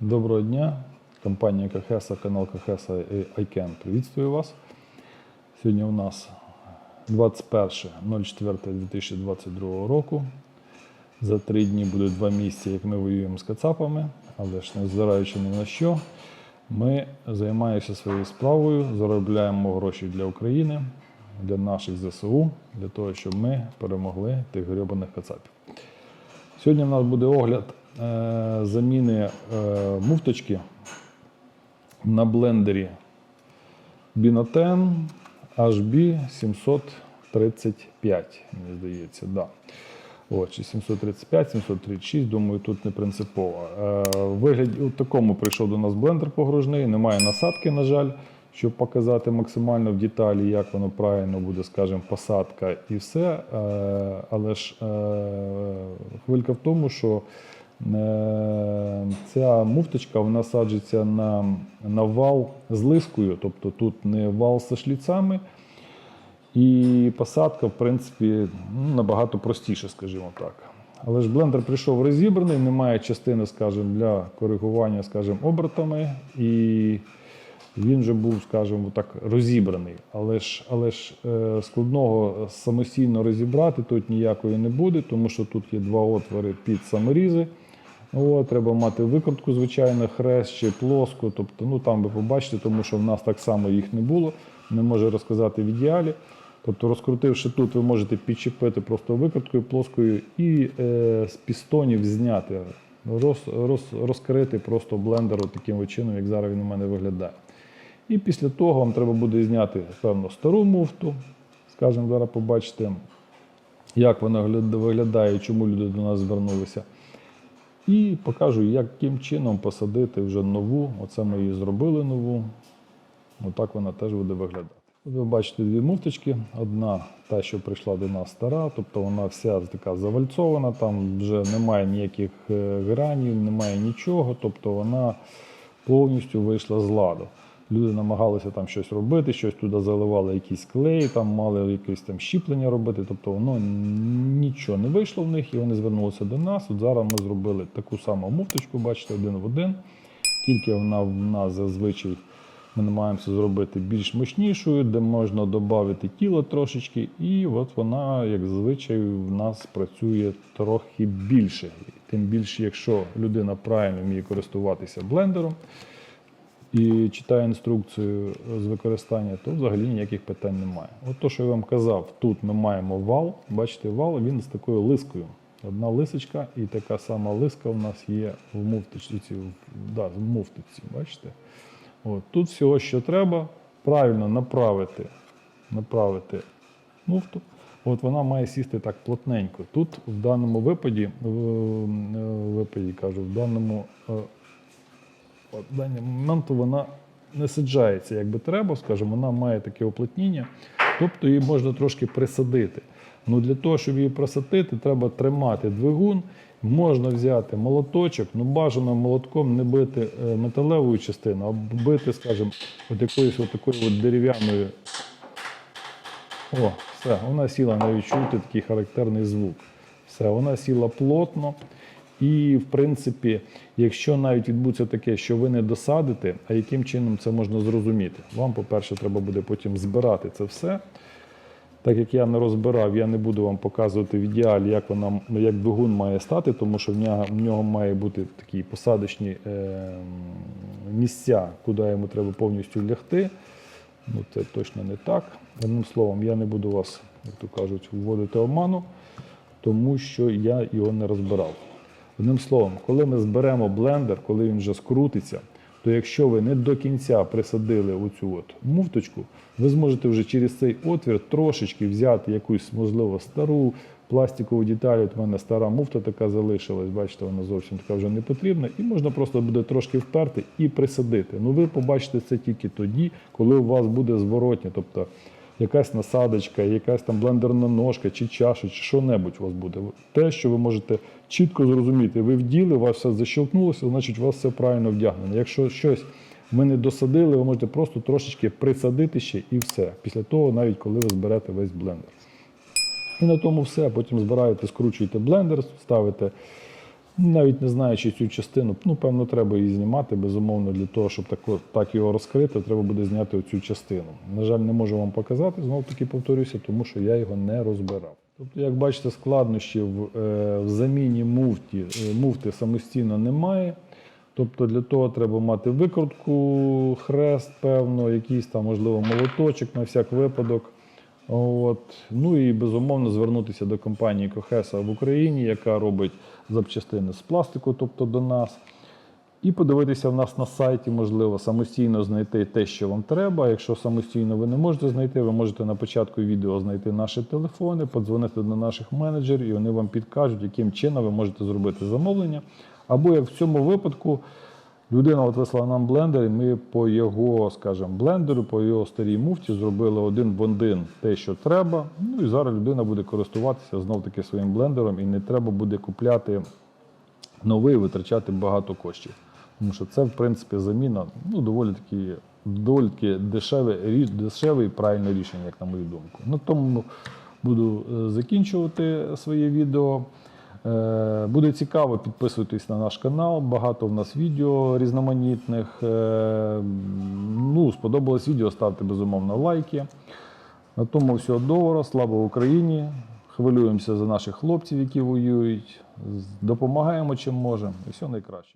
Доброго дня. Компанія Кахеса, канал Кахеса і iCan. Привітствую вас. Сьогодні у нас 21.04.2022 року. За три дні будуть два місяці, як ми воюємо з кацапами, але ж не звираючи ні на що, ми займаємося своєю справою, заробляємо гроші для України, для наших ЗСУ, для того, щоб ми перемогли тих гребаних кацапів. Сьогодні в нас буде огляд заміни е, муфточки на блендері Binoten HB 735, мені здається, да. От, чи 735, 736, думаю, тут не принципово. Е, в вигляді у такому прийшов до нас блендер погружний, немає насадки, на жаль, щоб показати максимально в деталі, як воно правильно буде, скажімо, посадка і все. Е, але ж е, хвилька в тому, що е, ця муфточка вона саджиться на, на вал з лискою, тобто тут не вал зі шліцами. І посадка, в принципі, ну, набагато простіше, скажімо так. Але ж блендер прийшов розібраний, немає частини, скажімо, для коригування, скажімо, обертами. І він вже був, скажімо, так, розібраний. Але ж, але ж е, складного самостійно розібрати тут ніякої не буде, тому що тут є два отвори під саморізи. От, треба мати викрутку, звичайно, хрест чи плоску. Тобто, ну там ви побачите, тому що в нас так само їх не було. Не можу розказати в ідеалі. Тобто, розкрутивши тут, ви можете підчепити просто викруткою плоскою і е, з пістонів зняти, роз, роз, розкрити просто блендер таким чином, як зараз він у мене виглядає. І після того вам треба буде зняти, певно, стару муфту. Скажімо, зараз побачите, як вона виглядає, чому люди до нас звернулися. І покажу, яким чином посадити вже нову. Оце ми її зробили нову. Отак вона теж буде виглядати. Ви бачите дві муфточки. Одна та, що прийшла до нас стара, тобто вона вся така завальцована, там вже немає ніяких е, гранів, немає нічого, тобто вона повністю вийшла з ладу. Люди намагалися там щось робити, щось туди заливали якийсь клей, там мали якесь там щіплення робити. Тобто воно нічого не вийшло в них, і вони звернулися до нас. От зараз ми зробили таку саму муфточку, бачите, один в один. Тільки вона в нас зазвичай ми намагаємося зробити більш мощнішою, де можна додати тіло трошечки, і от вона, як зазвичай, в нас працює трохи більше. Тим більше, якщо людина правильно вміє користуватися блендером і читає інструкцію з використання, то взагалі ніяких питань немає. От то, що я вам казав, тут ми маємо вал. Бачите, вал він з такою лискою. Одна лисочка і така сама лиска у нас є в муфточці. Да, в муфточці, бачите? От, тут всього, що треба, правильно направити, направити муфту. От вона має сісти так плотненько. Тут в даному випаді, в, е, випаді кажу, в даному е, от, в даний момент вона не саджається, як би треба, скажімо, вона має таке оплотніння, тобто її можна трошки присадити. Ну, для того, щоб її присадити, треба тримати двигун. Можна взяти молоточок, ну бажано молотком не бити е, металеву частину, а бити, скажімо, от якоюсь от такою от дерев'яною. О, все, вона сіла навіть чути такий характерний звук. Все, вона сіла плотно. І, в принципі, якщо навіть відбудеться таке, що ви не досадите, а яким чином це можна зрозуміти? Вам, по-перше, треба буде потім збирати це все. Так як я не розбирав, я не буду вам показувати в ідеалі, як вона як двигун має стати, тому що в нього, в нього має бути такі посадочні е, місця, куди йому треба повністю лягти. Ну, це точно не так. Одним словом, я не буду вас, як то кажуть, вводити оману, тому що я його не розбирав. Одним словом, коли ми зберемо блендер, коли він вже скрутиться, то якщо ви не до кінця присадили оцю от муфточку, ви зможете вже через цей отвір трошечки взяти якусь, можливо, стару пластикову деталь. От в мене стара муфта така залишилась, бачите, вона зовсім така вже не потрібна. І можна просто буде трошки вперти і присадити. Ну ви побачите це тільки тоді, коли у вас буде зворотня, тобто якась насадочка, якась там блендерна ножка, чи чаша, чи що-небудь у вас буде. Те, що ви можете чітко зрозуміти, ви вділи, у вас все защелкнулося, значить у вас все правильно вдягнено. Якщо щось ми не досадили, ви можете просто трошечки присадити ще і все. Після того, навіть коли ви зберете весь блендер. І на тому все. Потім збираєте, скручуєте блендер, ставите Навіть не знаючи цю частину, ну, певно, треба її знімати, безумовно, для того, щоб так, так його розкрити, треба буде зняти цю частину. На жаль, не можу вам показати, знову таки повторюся, тому що я його не розбирав. Тобто, як бачите, складнощів е, в заміні муфті, е, муфти самостійно немає. Тобто для того треба мати викрутку, хрест, певно, якийсь там, можливо, молоточок на всяк випадок. От. Ну і безумовно звернутися до компанії Кохеса в Україні, яка робить запчастини з пластику, тобто до нас. І подивитися в нас на сайті, можливо, самостійно знайти те, що вам треба. Якщо самостійно ви не можете знайти, ви можете на початку відео знайти наші телефони, подзвонити до наших менеджерів, і вони вам підкажуть, яким чином ви можете зробити замовлення. Або як в цьому випадку людина от вислала нам блендер, і ми по його, скажімо, блендеру, по його старій муфті зробили один в один те, що треба. Ну і зараз людина буде користуватися знов таки своїм блендером, і не треба буде купляти новий, витрачати багато коштів. Тому що це, в принципі, заміна ну, доволі таки, доволі таки дешеве, дешеве і правильне рішення, як на мою думку. На тому буду е, закінчувати своє відео. Е, Буде цікаво, підписуйтесь на наш канал. Багато в нас відео різноманітних. Е, Ну, сподобалось відео, ставте безумовно лайки. На тому всього доброго, слава Україні! Хвилюємося за наших хлопців, які воюють. Допомагаємо чим можемо. І все найкраще.